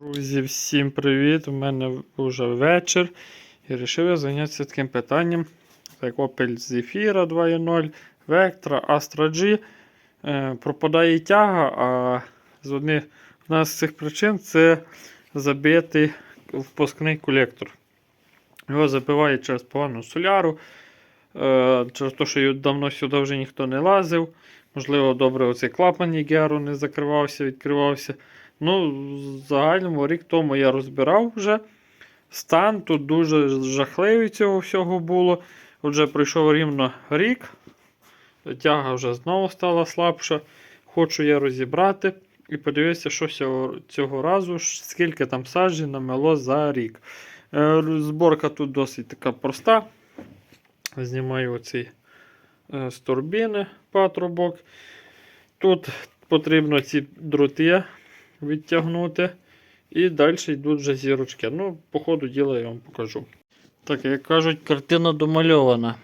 Друзі, всім привіт! У мене вже вечір. І вирішив я зайнятися таким питанням, як Opel Zafira 2.0, Vectra, Astra G. Е, пропадає тяга, а з одних з цих причин це забитий впускний колектор. Його забиває через погану соляру, е, через те, що давно сюди вже ніхто не лазив. Можливо, добре, оцей клапан Єгеру не закривався, відкривався. Ну, загальному рік тому я розбирав вже. Стан тут дуже жахливий цього всього було. Отже, пройшов рівно рік. Тяга вже знову стала слабша. Хочу я розібрати і подивитися, що цього, разу, скільки там саджі намело за рік. Е, Зборка тут досить така проста. Знімаю оці е, з турбіни патрубок. Тут потрібно ці дроти відтягнути. І далі йдуть вже зірочки. Ну, по ходу діла я вам покажу. Так, як кажуть, картина домальована.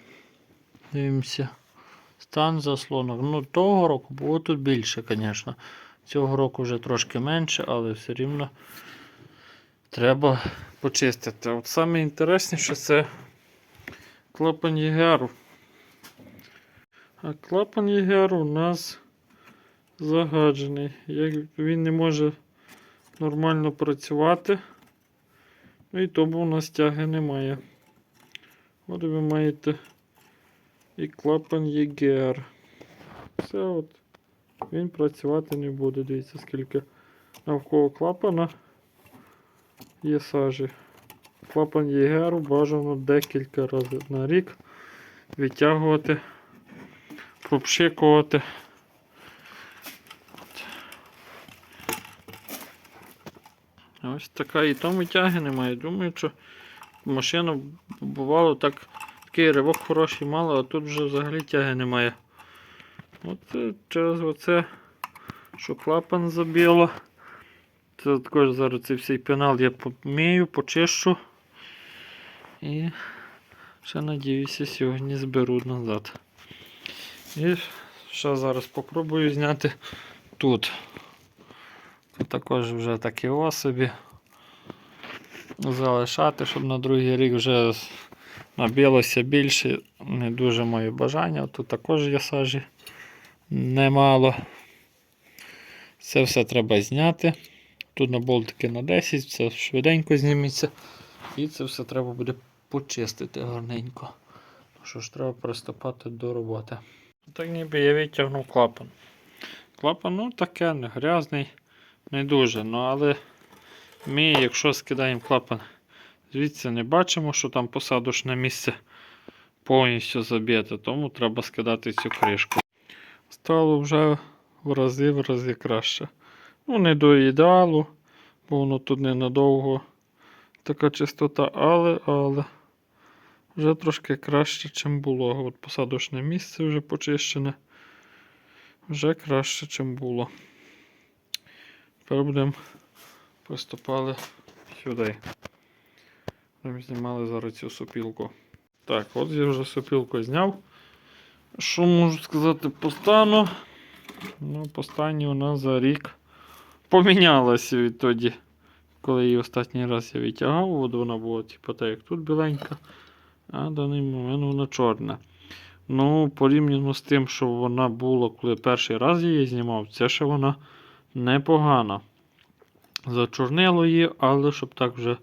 Дивимося. Стан заслонок. Ну, того року було тут більше, звісно. Цього року вже трошки менше, але все рівно треба почистити. От саме інтересніше це клапан ЄГР. А клапан ЄГР у нас загаджений. Як він не може нормально працювати. Ну і тому у нас тяги немає. От ви маєте і клапан ЄГР. Все от. Він працювати не буде. Дивіться, скільки навколо клапана є сажі. Клапан ЄГР бажано декілька разів на рік відтягувати, пропшикувати. Ось така і тому тяги немає. Думаю, що машина бувало так, такий ривок хороший мала, а тут вже взагалі тяги немає. От е, через оце, що клапан забило. Це також зараз цей всей пенал я помію, почищу. І ще надіюся сьогодні зберу назад. І ще зараз спробую зняти тут. Також вже такі особі залишати, щоб на другий рік вже набилося більше. Не дуже моє бажання. Тут також є сажі немало. Це все треба зняти. Тут на болтики на 10, це швиденько зніметься. І це все треба буде почистити гарненько. Що ж, треба приступати до роботи. Так ніби я витягнув клапан. Клапан, ну таке, не грязний, не дуже. Ну але ми, якщо скидаємо клапан, звідси не бачимо, що там посадочне місце повністю забите, тому треба скидати цю кришку. Стало вже в рази в рази краще. Ну, не до ідеалу, бо воно тут ненадовго така чистота, але, але вже трошки краще, ніж було. От посадочне місце вже почищене. Вже краще, ніж було. Тепер будемо приступали сюди. Ми знімали зараз цю сопілку. Так, от я вже сопілку зняв. Що можу сказати по стану? Ну, по стані нас за рік помінялася відтоді, коли її останній раз я витягав, от вона була, типу, так як тут біленька, а в даний момент вона чорна. Ну, порівняно з тим, що вона була, коли перший раз її знімав, це ще вона непогана. Зачорнило її, але щоб так вже,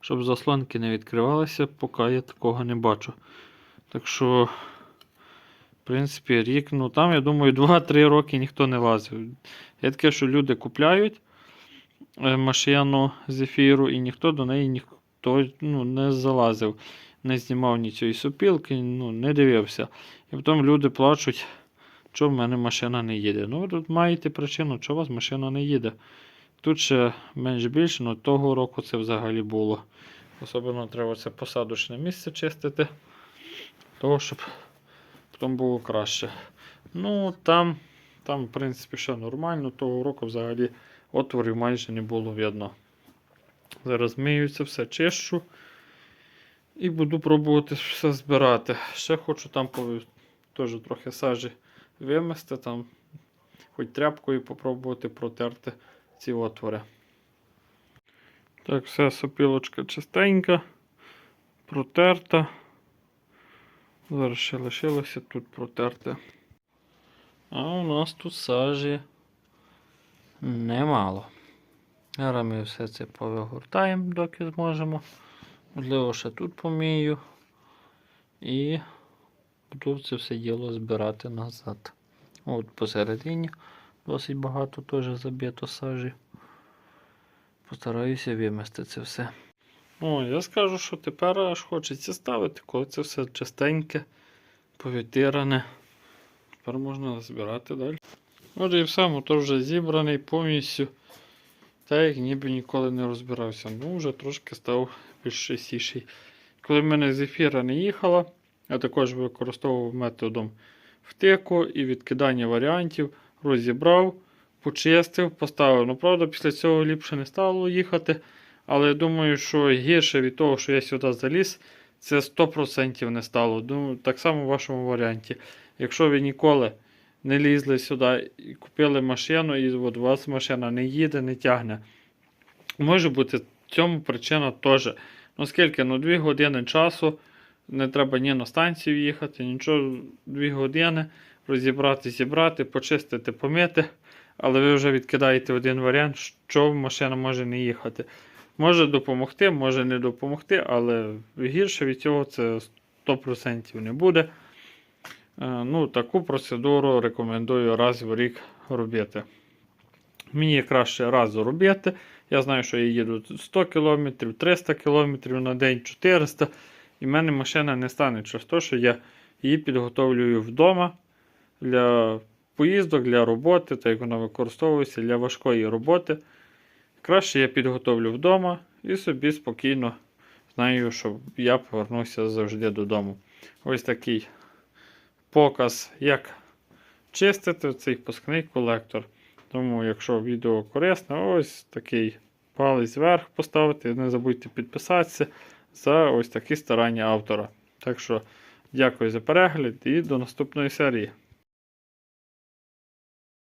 щоб заслонки не відкривалися, поки я такого не бачу. Так що, в принципі, рік, ну там, я думаю, 2-3 роки ніхто не лазив. Є таке, що люди купляють е, машину з ефіру, і ніхто до неї ніхто ну, не залазив, не знімав ні цієї сопілки, ну, не дивився. І потім люди плачуть, що в мене машина не їде. Ну, тут маєте причину, що у вас машина не їде. Тут ще менш більше, але того року це взагалі було. Особливо треба це посадочне місце чистити, того, щоб потім було краще. Ну, там, там, в принципі, ще нормально, того року взагалі отворів майже не було видно. Зараз миюся, все чищу. І буду пробувати все збирати. Ще хочу там теж трохи сажі вимести, там, хоч тряпкою попробувати протерти ці отвори. Так, все, сопілочка чистенька, протерта. Зараз ще лишилося тут протерте. А у нас тут сажі немало. Зараз ми все це повигортаємо, доки зможемо. Можливо, ще тут помію. І буду це все діло збирати назад. От посередині досить багато теж забито сажі. Постараюся вимести це все. О, я скажу, що тепер аж хочеться ставити, коли це все чистеньке, повітиране. Тепер можна збирати далі. Отже і все, мотор вже зібраний повністю. Та як ніби ніколи не розбирався. Ну, вже трошки став більш чистіший. Коли в мене з ефіра не їхала, я також використовував методом втику і відкидання варіантів, розібрав, почистив, поставив. Ну, правда, після цього ліпше не стало їхати. Але я думаю, що гірше від того, що я сюди заліз, це 100% не стало. Ну, так само в вашому варіанті. Якщо ви ніколи не лізли сюди і купили машину, і от у вас машина не їде, не тягне. Може бути в цьому причина теж. Ну скільки? Ну 2 години часу. Не треба ні на станцію їхати, нічого, 2 години розібрати, зібрати, почистити, помити. Але ви вже відкидаєте один варіант, що машина може не їхати. Може допомогти, може не допомогти, але гірше від цього це 100% не буде. Е, Ну, таку процедуру рекомендую раз в рік робити. Мені краще раз робити. Я знаю, що я їду 100 км, 300 км на день, 400 і в мене машина не стане через те, що я її підготовлюю вдома для поїздок, для роботи, так як вона використовується для важкої роботи. Краще я підготовлю вдома і собі спокійно знаю, що я повернуся завжди додому. Ось такий показ, як чистити цей пускний колектор. Тому, якщо відео корисне, ось такий палець вверх поставити. Не забудьте підписатися за ось такі старання автора. Так що, дякую за перегляд і до наступної серії.